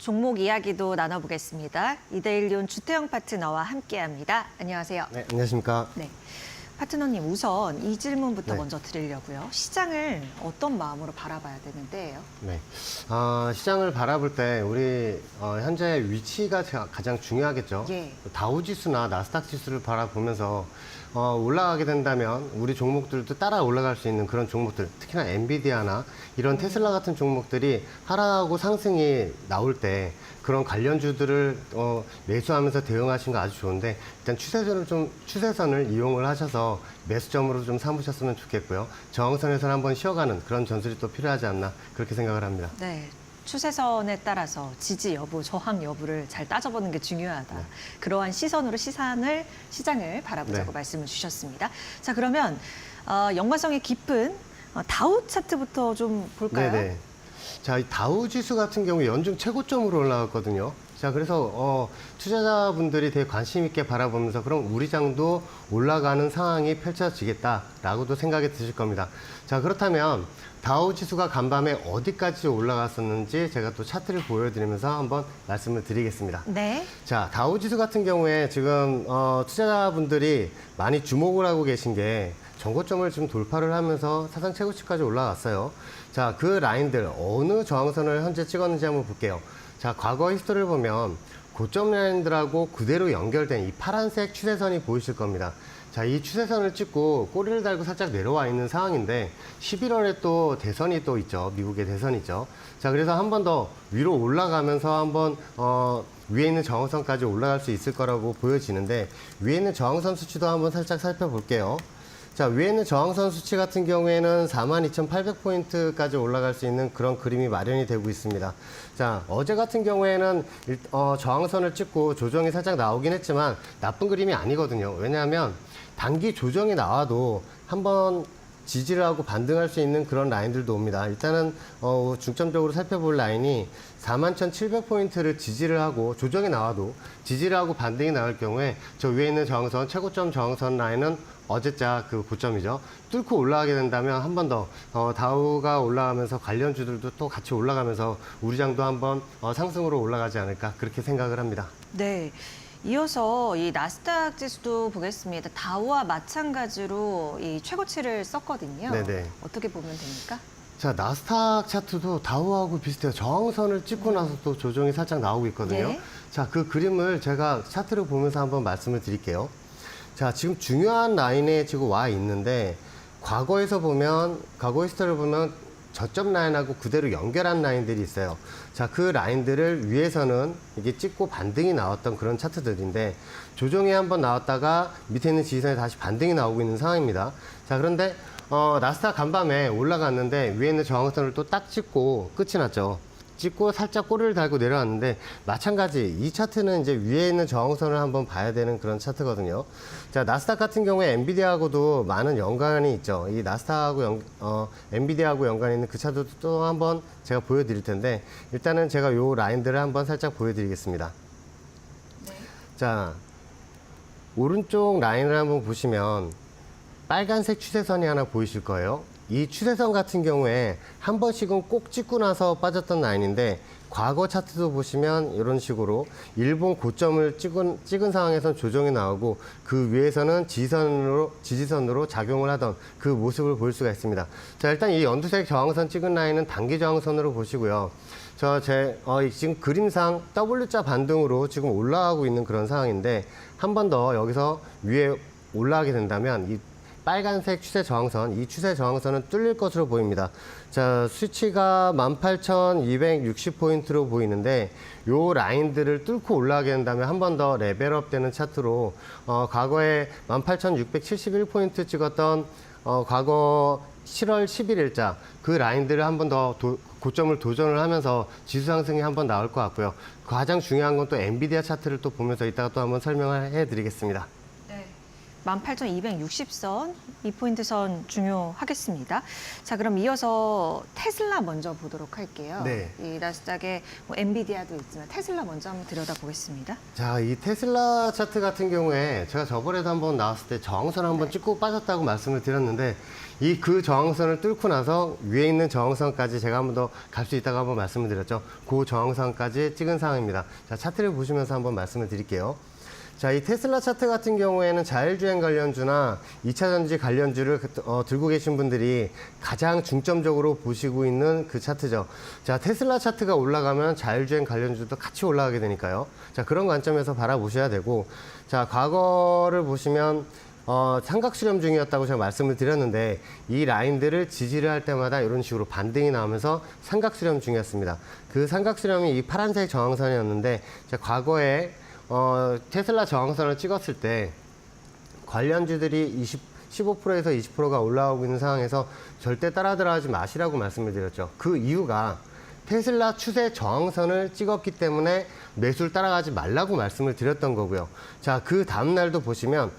종목 이야기도 나눠보겠습니다. 이데일리온 주태영 파트너와 함께합니다. 안녕하세요. 네, 안녕하십니까. 네. 파트너님 우선 이 질문부터 네. 먼저 드리려고요. 시장을 어떤 마음으로 바라봐야 되는데요? 네. 어, 시장을 바라볼 때 우리 어, 현재 위치가 자- 가장 중요하겠죠. 예. 다우 지수나 나스닥 지수를 바라보면서 어, 올라가게 된다면 우리 종목들도 따라 올라갈 수 있는 그런 종목들, 특히나 엔비디아나 이런 테슬라 같은 종목들이 하락하고 상승이 나올 때 그런 관련주들을 어, 매수하면서 대응하신 거 아주 좋은데 일단 추세선을 좀 추세선을 이용을 하셔서 매수점으로 좀 삼으셨으면 좋겠고요. 저항선에서는 한번 쉬어가는 그런 전술이 또 필요하지 않나 그렇게 생각을 합니다. 네. 추세선에 따라서 지지 여부, 저항 여부를 잘 따져보는 게 중요하다. 그러한 시선으로 시산을 시장을 바라보자고 네. 말씀을 주셨습니다. 자 그러면 어, 연관성이 깊은 어, 다우 차트부터 좀 볼까요? 네네. 자, 이 다우 지수 같은 경우 연중 최고점으로 올라갔거든요. 자, 그래서 어, 투자자분들이 되게 관심 있게 바라보면서 그럼 우리 장도 올라가는 상황이 펼쳐지겠다라고도 생각이 드실 겁니다. 자, 그렇다면 다우 지수가 간밤에 어디까지 올라갔었는지 제가 또 차트를 보여드리면서 한번 말씀을 드리겠습니다. 네. 자, 다우 지수 같은 경우에 지금 어, 투자자분들이 많이 주목을 하고 계신 게 정고점을 지금 돌파를 하면서 사상 최고치까지 올라갔어요. 자, 그 라인들 어느 저항선을 현재 찍었는지 한번 볼게요. 자, 과거 히스토리를 보면 고점 라인들하고 그대로 연결된 이 파란색 추세선이 보이실 겁니다. 자, 이 추세선을 찍고 꼬리를 달고 살짝 내려와 있는 상황인데 11월에 또 대선이 또 있죠. 미국의 대선이 있죠. 자, 그래서 한 번 더 위로 올라가면서 한번 어, 위에 있는 저항선까지 올라갈 수 있을 거라고 보여지는데 위에 있는 저항선 수치도 한번 살짝 살펴볼게요. 자, 위에 있는 저항선 수치 같은 경우에는 42,800포인트까지 올라갈 수 있는 그런 그림이 마련이 되고 있습니다. 자, 어제 같은 경우에는 일- 어, 저항선을 찍고 조정이 살짝 나오긴 했지만 나쁜 그림이 아니거든요. 왜냐하면 단기 조정이 나와도 한번 지지를 하고 반등할 수 있는 그런 라인들도 옵니다. 일단은 어, 중점적으로 살펴볼 라인이 41,700포인트를 지지를 하고 조정이 나와도 지지를 하고 반등이 나올 경우에 저 위에 있는 저항선 최고점 저항선 라인은 어제자 그 고점이죠. 뚫고 올라가게 된다면 한 번 더 어, 다우가 올라가면서 관련주들도 또 같이 올라가면서 우리 장도 한번 어, 상승으로 올라가지 않을까 그렇게 생각을 합니다. 네. 이어서 이 나스닥 지수도 보겠습니다. 다우와 마찬가지로 이 최고치를 썼거든요. 네네. 어떻게 보면 됩니까? 자, 나스닥 차트도 다우하고 비슷해요. 저항선을 찍고 나서 또 조정이 살짝 나오고 있거든요. 네. 자, 그 그림을 제가 차트를 보면서 한번 말씀을 드릴게요. 자, 지금 중요한 라인에 지금 와 있는데, 과거에서 보면, 과거 히스토리를 보면 저점 라인하고 그대로 연결한 라인들이 있어요. 자, 그 라인들을 위에서는 이게 찍고 반등이 나왔던 그런 차트들인데, 조정이 한번 나왔다가 밑에 있는 지지선에 다시 반등이 나오고 있는 상황입니다. 자, 그런데, 어, 나스닥 간밤에 올라갔는데, 위에 있는 저항선을 또 딱 찍고 끝이 났죠. 찍고 살짝 꼬리를 달고 내려왔는데 마찬가지 이 차트는 이제 위에 있는 저항선을 한번 봐야 되는 그런 차트거든요. 자 나스닥 같은 경우에 엔비디아하고도 많은 연관이 있죠. 이 나스닥하고 연, 어, 엔비디아하고 연관이 있는 그 차트도 또 한번 제가 보여드릴 텐데 일단은 제가 요 라인들을 한번 살짝 보여드리겠습니다. 자 오른쪽 라인을 한번 보시면 빨간색 추세선이 하나 보이실 거예요. 이 추세선 같은 경우에 한 번씩은 꼭 찍고 나서 빠졌던 라인인데 과거 차트도 보시면 이런 식으로 일본 고점을 찍은, 찍은 상황에선 조정이 나오고 그 위에서는 지지선으로, 지지선으로 작용을 하던 그 모습을 볼 수가 있습니다. 자, 일단 이 연두색 저항선 찍은 라인은 단기 저항선으로 보시고요. 저 제, 어, 이 지금 그림상 W자 반등으로 지금 올라가고 있는 그런 상황인데 한 번 더 여기서 위에 올라가게 된다면 이 빨간색 추세 저항선, 이 추세 저항선은 뚫릴 것으로 보입니다. 자, 수치가 18,260포인트로 보이는데 요 라인들을 뚫고 올라가게 된다면 한 번 더 레벨업 되는 차트로 어, 과거에 18,671포인트 찍었던 어, 과거 7월 11일자 그 라인들을 한 번 더 고점을 도전을 하면서 지수 상승이 한 번 나올 것 같고요. 가장 중요한 건 또 엔비디아 차트를 또 보면서 이따가 또 한번 설명을 해 드리겠습니다. 네. 18,260선 이 포인트 선 중요하겠습니다. 자, 그럼 이어서 테슬라 먼저 보도록 할게요. 네. 이 나스닥에 뭐 엔비디아도 있지만 테슬라 먼저 한번 들여다보겠습니다. 자, 이 테슬라 차트 같은 경우에 제가 저번에도 한번 나왔을 때 저항선 한번 찍고 빠졌다고 말씀을 드렸는데 이 그 저항선을 뚫고 나서 위에 있는 저항선까지 제가 한번 더 갈 수 있다고 한번 말씀을 드렸죠. 그 저항선까지 찍은 상황입니다. 자, 차트를 보시면서 한번 말씀을 드릴게요. 자, 이 테슬라 차트 같은 경우에는 자율주행 관련주나 2차 전지 관련주를 그- 어, 들고 계신 분들이 가장 중점적으로 보시고 있는 그 차트죠. 자, 테슬라 차트가 올라가면 자율주행 관련주도 같이 올라가게 되니까요. 자, 그런 관점에서 바라보셔야 되고, 자, 과거를 보시면 어, 삼각 수렴 중이었다고 제가 말씀을 드렸는데 이 라인들을 지지를 할 때마다 이런 식으로 반등이 나오면서 삼각 수렴 중이었습니다. 그 삼각 수렴이 이 파란색 저항선이었는데 자, 과거에 어, 테슬라 저항선을 찍었을 때 관련주들이 20, 15%에서 20%가 올라오고 있는 상황에서 절대 따라 들어가지 마시라고 말씀을 드렸죠. 그 이유가 테슬라 추세 저항선을 찍었기 때문에 매수를 따라가지 말라고 말씀을 드렸던 거고요. 자, 그 다음 날도 보시면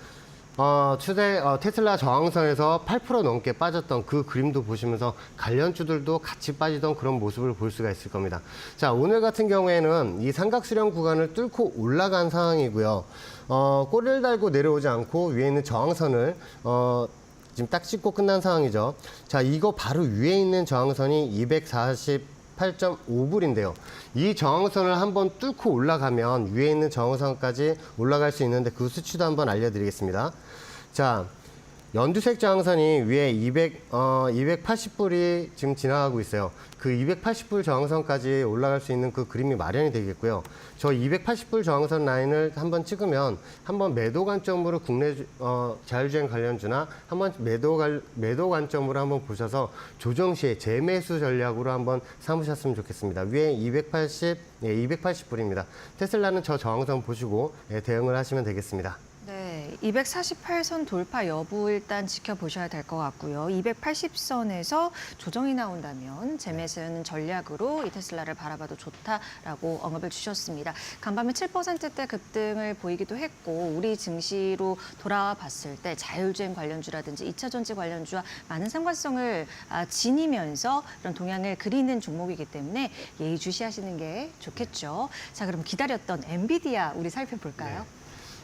어, 추세 어, 테슬라 저항선에서 8% 넘게 빠졌던 그 그림도 보시면서 관련주들도 같이 빠지던 그런 모습을 볼 수가 있을 겁니다. 자, 오늘 같은 경우에는 이 삼각 수렴 구간을 뚫고 올라간 상황이고요. 어, 꼬리를 달고 내려오지 않고 위에 있는 저항선을 어, 지금 딱 찍고 끝난 상황이죠. 자, 이거 바로 위에 있는 저항선이 240 8.5불인데요. 이 저항선을 한번 뚫고 올라가면 위에 있는 저항선까지 올라갈 수 있는데 그 수치도 한번 알려드리겠습니다. 자, 연두색 저항선이 위에 200, 어, 280불이 지금 지나가고 있어요. 그 280불 저항선까지 올라갈 수 있는 그 그림이 마련이 되겠고요. 저 280불 저항선 라인을 한번 찍으면 한번 매도 관점으로 국내 주- 어, 자율주행 관련주나 한번 매도 관, 매도 관점으로 한번 보셔서 조정 시에 재매수 전략으로 한번 삼으셨으면 좋겠습니다. 위에 280, 예, 280불입니다. 테슬라는 저 저항선 보시고 예, 대응을 하시면 되겠습니다. 네, 248선 돌파 여부 일단 지켜보셔야 될 것 같고요. 280선에서 조정이 나온다면 재매수는 전략으로 이 테슬라를 바라봐도 좋다라고 언급을 주셨습니다. 간밤에 7%대 급등을 보이기도 했고 우리 증시로 돌아와 봤을 때 자율주행 관련주라든지 2차 전지 관련주와 많은 상관성을 아, 지니면서 이런 동향을 그리는 종목이기 때문에 예의주시하시는 게 좋겠죠. 자, 그럼 기다렸던 엔비디아 우리 살펴볼까요?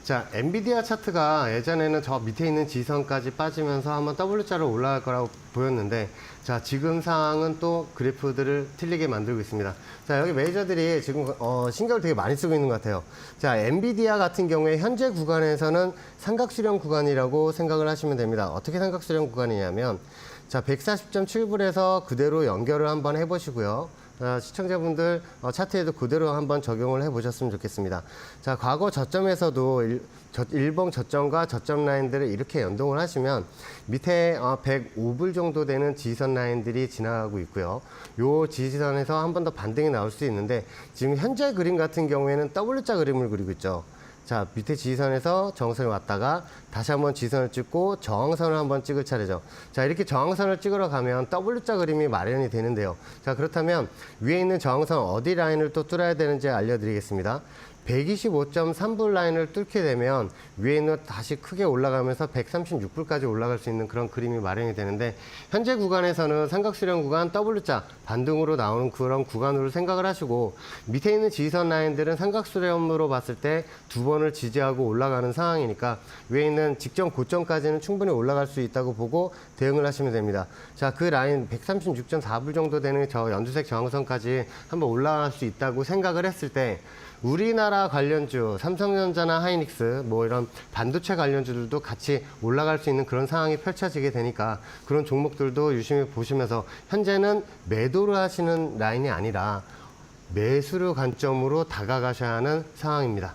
자, 엔비디아 차트가 예전에는 저 밑에 있는 지선까지 빠지면서 한번 W자로 올라갈 거라고 보였는데, 자, 지금 상황은 또 그래프들을 틀리게 만들고 있습니다. 자, 여기 메이저들이 지금 어, 신경을 되게 많이 쓰고 있는 것 같아요. 자, 엔비디아 같은 경우에 현재 구간에서는 삼각수렴 구간이라고 생각을 하시면 됩니다. 어떻게 삼각수렴 구간이냐면, 자, 140.7불에서 그대로 연결을 한번 해보시고요. 아, 시청자분들 어, 차트에도 그대로 한번 적용을 해보셨으면 좋겠습니다. 자, 과거 저점에서도 일, 저, 일봉 저점과 저점 라인들을 이렇게 연동을 하시면 밑에 어, 105불 정도 되는 지지선 라인들이 지나가고 있고요. 요 지지선에서 한 번 더 반등이 나올 수 있는데 지금 현재 그림 같은 경우에는 W자 그림을 그리고 있죠. 자, 밑에 지지선에서 정선이 왔다가 다시 한번 지선을 찍고 저항선을 한번 찍을 차례죠. 자, 이렇게 저항선을 찍으러 가면 W자 그림이 마련이 되는데요. 자, 그렇다면 위에 있는 저항선 어디 라인을 또 뚫어야 되는지 알려드리겠습니다. 125.3불 라인을 뚫게 되면 위에 있는 다시 크게 올라가면서 136불까지 올라갈 수 있는 그런 그림이 마련이 되는데 현재 구간에서는 삼각수렴 구간 W자 반등으로 나오는 그런 구간으로 생각을 하시고 밑에 있는 지지선 라인들은 삼각수렴으로 봤을 때 두 번을 지지하고 올라가는 상황이니까 위에 있는 직전 고점까지는 충분히 올라갈 수 있다고 보고 대응을 하시면 됩니다. 자, 그 라인 136.4불 정도 되는 저 연두색 저항선까지 한번 올라갈 수 있다고 생각을 했을 때 우리나라 관련주, 삼성전자나 하이닉스, 뭐 이런 반도체 관련주들도 같이 올라갈 수 있는 그런 상황이 펼쳐지게 되니까 그런 종목들도 유심히 보시면서 현재는 매도를 하시는 라인이 아니라 매수를 관점으로 다가가셔야 하는 상황입니다.